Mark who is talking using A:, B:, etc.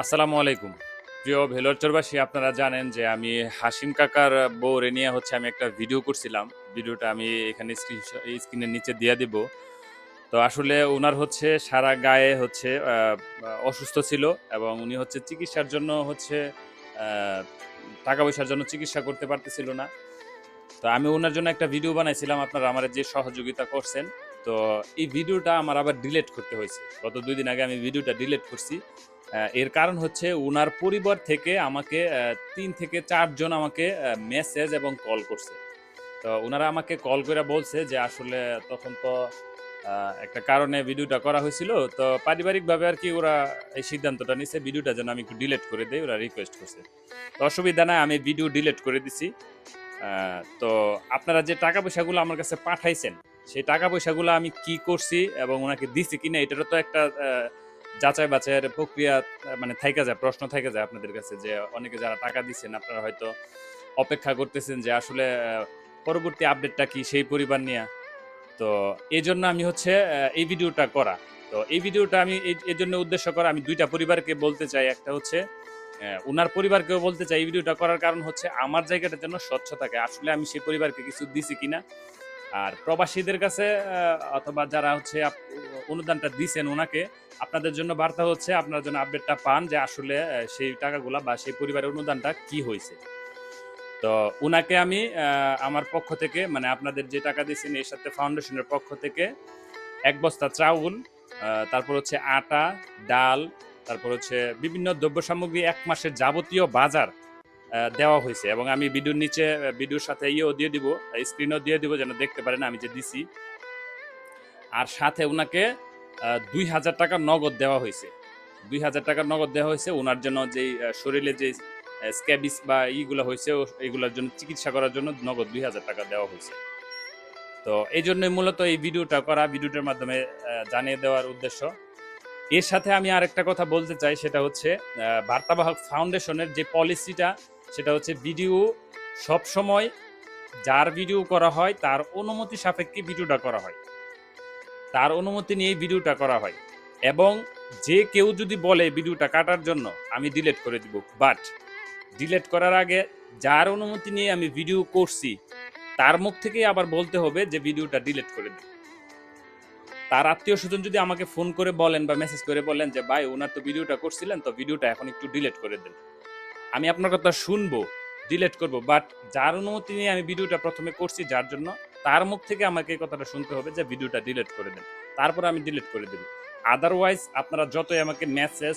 A: আসসালামু আলাইকুম। প্রিয় ভেলোরচরবাসী, আপনারা জানেন যে আমি হাসিম কাকার বউরে নিয়ে হচ্ছে, আমি একটা ভিডিও করছিলাম। ভিডিওটা আমি এখানে স্ক্রিনের নিচে দিয়ে দিব। তো আসলে ওনার হচ্ছে সারা গায়ে হচ্ছে অসুস্থ ছিল এবং উনি হচ্ছে চিকিৎসার জন্য হচ্ছে টাকা পয়সার জন্য চিকিৎসা করতে পারতেছিল না। তো আমি ওনার জন্য একটা ভিডিও বানাইছিলাম, আপনারা আমার যে সহযোগিতা করছেন। তো এই ভিডিওটা আমার আবার ডিলিট করতে হয়েছে। গত দুই দিন আগে আমি ভিডিওটা ডিলিট করছি। এর কারণ হচ্ছে ওনার পরিবার থেকে আমাকে তিন থেকে চারজন আমাকে মেসেজ এবং কল করছে। তো ওনারা আমাকে কল করে বলছে যে আসলে তখন তো একটা কারণে ভিডিওটা করা হয়েছিল। তো পারিবারিকভাবে আর কি ওরা এই সিদ্ধান্তটা নিছে ভিডিওটা যেন আমি একটু ডিলিট করে দেই, ওরা রিকোয়েস্ট করছে। তো অসুবিধা নাই, আমি ভিডিও ডিলিট করে দিছি। তো আপনারা যে টাকা পয়সাগুলো আমার কাছে পাঠাইছেন, সেই টাকা পয়সাগুলো আমি কি করছি এবং ওনাকে দিছি কিনা, এটারও তো একটা যাচাই বাছাইয়ের প্রক্রিয়া মানে থাইকা যায়, প্রশ্ন থেকে যায় আপনাদের কাছে যে অনেকে যারা টাকা দিচ্ছেন আপনারা হয়তো অপেক্ষা করতেছেন যে আসলে পরবর্তী আপডেটটা কি সেই পরিবার নিয়ে? তো এই জন্য আমি হচ্ছে এই ভিডিওটা করা। তো এই ভিডিওটা আমি এই জন্য উদ্দেশ্য করা, আমি দুইটা পরিবারকে বলতে চাই। একটা হচ্ছে উনার পরিবারকেও বলতে চাই এই ভিডিওটা করার কারণ হচ্ছে, আমার জায়গাটা যেন স্বচ্ছ থাকে আসলে আমি সেই পরিবারকে কিছু দিছি কিনা। আর প্রবাসীদের কাছে অথবা যারা হচ্ছে অনুদানটা দিছেন ওনাকে, আপনাদের জন্য বার্তা হচ্ছে আপনারা যেন আপডেটটা পান যে আসলে সেই টাকাগুলা বা সেই পরিবারের অনুদানটা কি হয়েছে। তো উনাকে আমি আমার পক্ষ থেকে মানে আপনাদের যে টাকা দিয়েছেন এর সাথে ফাউন্ডেশনের পক্ষ থেকে, এক বস্তা চাউল তারপর হচ্ছে আটা, ডাল, তারপর হচ্ছে বিভিন্ন দ্রব্য সামগ্রী এক মাসের যাবতীয় বাজার দেওয়া হয়েছে। এবং আমি ভিডিওর নিচে ভিডিওর সাথে ইয়েও দিয়ে দিব, স্ক্রিনও দিয়ে দিব যেন দেখতে পারেন আমি যে দিছি। আর সাথে ওনাকে দুই হাজার টাকা নগদ দেওয়া হয়েছে। দুই হাজার টাকা নগদ দেওয়া হয়েছে, ওনার জন্য যেই শরীরে যে স্ক্যাবিস বা ইগুলো হয়েছে এগুলোর জন্য চিকিৎসা করার জন্য নগদ দুই হাজার টাকা দেওয়া হয়েছে। তো এই জন্যই মূলত এই ভিডিওটা করা, ভিডিওটার মাধ্যমে জানিয়ে দেওয়ার উদ্দেশ্য। এর সাথে আমি আরেকটা কথা বলতে চাই, সেটা হচ্ছে বার্তাবাহক ফাউন্ডেশনের যে পলিসিটা, সেটা হচ্ছে ভিডিও সব সময় যার ভিডিও করা হয়, তার অনুমতি সাপেক্ষে ভিডিওটা করা হয়। তার অনুমতি নিয়েই ভিডিওটা করা হয়। এবং যে কেউ যদি বলে ভিডিওটা কাটার জন্য, আমি ডিলেট করে দিব। বাট ডিলেট করার আগে যার অনুমতি নিয়ে আমি ভিডিও করছি, তার মুখ থেকেই আবার বলতে হবে যে ভিডিওটা ডিলিট করে দিই তার আত্মীয় স্বজন যদি আমাকে ফোন করে বলেন বা মেসেজ করে বলেন যে, ভাই ওনার তো ভিডিওটা করছিলেন, তো ভিডিওটা এখন একটু ডিলেট করে দেন। আমি আপনার কথা শুনব ডিলেট করব। বাট যার অনুমতি নিয়ে আমি ভিডিওটা প্রথমে করছি, যার জন্য তার মুখ থেকে আমাকে কথাটা শুনতে হবে যে ভিডিওটা ডিলিট করে দেন। তারপর আমি ডিলিট করে দেব। আদারওয়াইজ আপনারা যতই আমাকে মেসেজ